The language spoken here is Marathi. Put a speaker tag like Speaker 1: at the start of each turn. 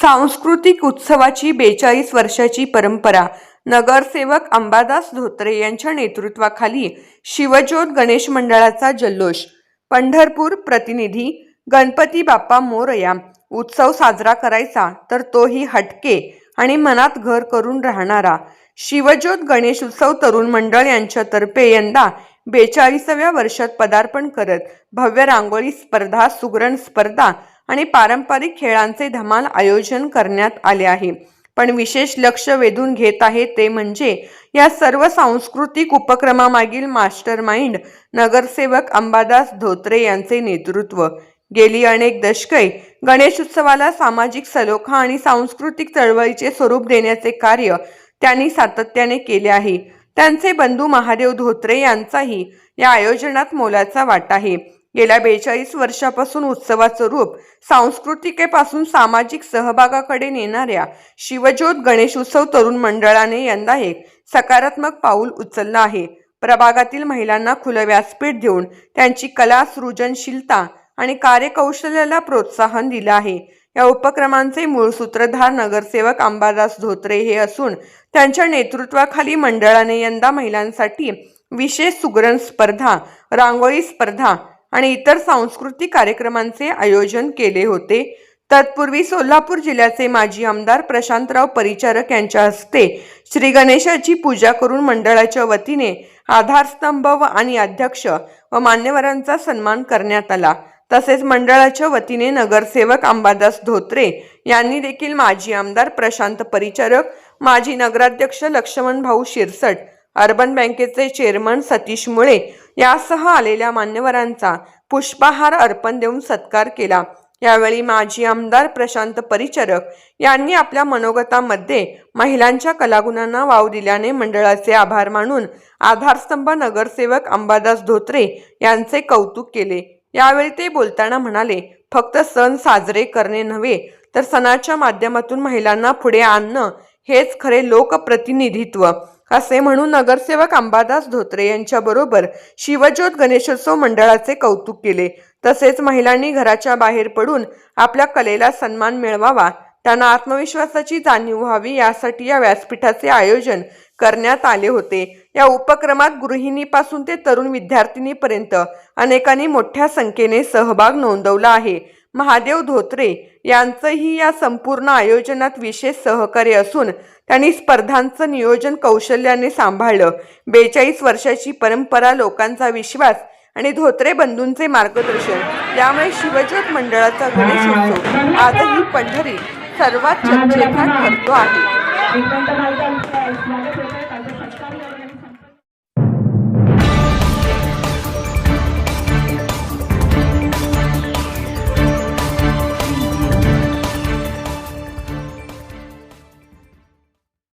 Speaker 1: सांस्कृतिक उत्सवाची बेचाळीस वर्षाची परंपरा. नगरसेवक अंबादास धोत्रे यांच्या नेतृत्वाखाली शिवज्योत गणेश मंडळाचा जल्लोष. पंढरपूर प्रतिनिधी गणपती बाप्पा मोरया उत्सव साजरा करायचा तर तोही हटके आणि मनात घर करून राहणारा. शिवज्योत गणेश उत्सव तरुण मंडळ यांच्यातर्फे यंदा बेचाळीसाव्या वर्षात पदार्पण करत भव्य रांगोळी स्पर्धा सुगरण स्पर्धा आणि पारंपरिक खेळांचे धमाल आयोजन करण्यात आले आहे. पण विशेष लक्ष वेधून घेत आहे ते म्हणजे या सर्व सांस्कृतिक उपक्रमामागील मास्टर माइंड नगरसेवक अंबादास धोत्रे यांचे नेतृत्व. गेली अनेक दशके गणेश उत्सवाला सामाजिक सलोखा आणि सांस्कृतिक चळवळीचे स्वरूप देण्याचे कार्य त्यांनी सातत्याने केले आहे. त्यांचे बंधू महादेव धोत्रे यांचाही या आयोजनात मोलाचा वाटा आहे. गेल्या बेचाळीस वर्षापासून उत्सवाचं रूप सांस्कृतिकेपासून सामाजिक सहभागाकडे नेणाऱ्या शिवज्योत गणेशोत्सव तरुण मंडळाने यंदा एक सकारात्मक पाऊल उचललं आहे. प्रभागातील महिलांना खुलं व्यासपीठ देऊन त्यांची कला सृजनशीलता आणि कार्यकौशल्याला प्रोत्साहन दिलं आहे. या उपक्रमांचे मूळ सूत्रधार नगरसेवक अंबादास धोत्रे हे असून त्यांच्या नेतृत्वाखाली मंडळाने यंदा महिलांसाठी विशेष सुगरण स्पर्धा रांगोळी स्पर्धा आणि इतर सांस्कृतिक कार्यक्रमांचे आयोजन केले होते. तत्पूर्वी सोलापूर जिल्ह्याचे माजी आमदार प्रशांतराव परिचारक यांच्या हस्ते श्री गणेशाची पूजा करून मंडळाच्या वतीने आधारस्तंभ व आणि अध्यक्ष व मान्यवरांचा सन्मान करण्यात आला. तसेच मंडळाच्या वतीने नगरसेवक अंबादास धोत्रे यांनी देखील माजी आमदार प्रशांत परिचारक माजी नगराध्यक्ष लक्ष्मण भाऊ शिरसट अर्बन बँकेचे चेअरमन सतीश मुळे यासह आलेल्या मान्यवरांचा पुष्पहार अर्पण देऊन सत्कार केला. यावेळी माजी आमदार प्रशांत परिचारक यांनी आपल्या मनोगतामध्ये महिलांच्या कलागुणांना वाव दिल्याने मंडळाचे आभार मानून आधारस्तंभ नगरसेवक अंबादास धोत्रे यांचे कौतुक केले. यावेळी ते बोलताना म्हणाले फक्त सण साजरे करणे नव्हे तर सणाच्या माध्यमातून महिलांना पुढे आणणं हेच खरे लोकप्रतिनिधित्व. असे म्हणून नगरसेवक अंबादास धोत्रे यांच्याबरोबर शिवज्योत गणेशोत्सव मंडळाचे कौतुक केले. तसेच महिलांनी घराच्या बाहेर पडून आपल्या कलेला सन्मान मिळवावा त्यांना आत्मविश्वासाची जाणीव व्हावी यासाठी या व्यासपीठाचे आयोजन करण्यात आले होते. या उपक्रमात गृहिणीपासून ते तरुण विद्यार्थिनीपर्यंत अनेकांनी मोठ्या संख्येने सहभाग नोंदवला आहे. महादेव धोत्रे यांचंही या संपूर्ण आयोजनात विशेष सहकार्य असून त्यांनी स्पर्धांचं नियोजन कौशल्याने सांभाळलं. बेचाळीस वर्षाची परंपरा लोकांचा विश्वास आणि धोत्रे बंधूंचे मार्गदर्शन. यामुळे शिवज्योत मंडळाचा गणेशोत्सव आजही पंढरी सर्वात चर्चेचा ठरतो आहे.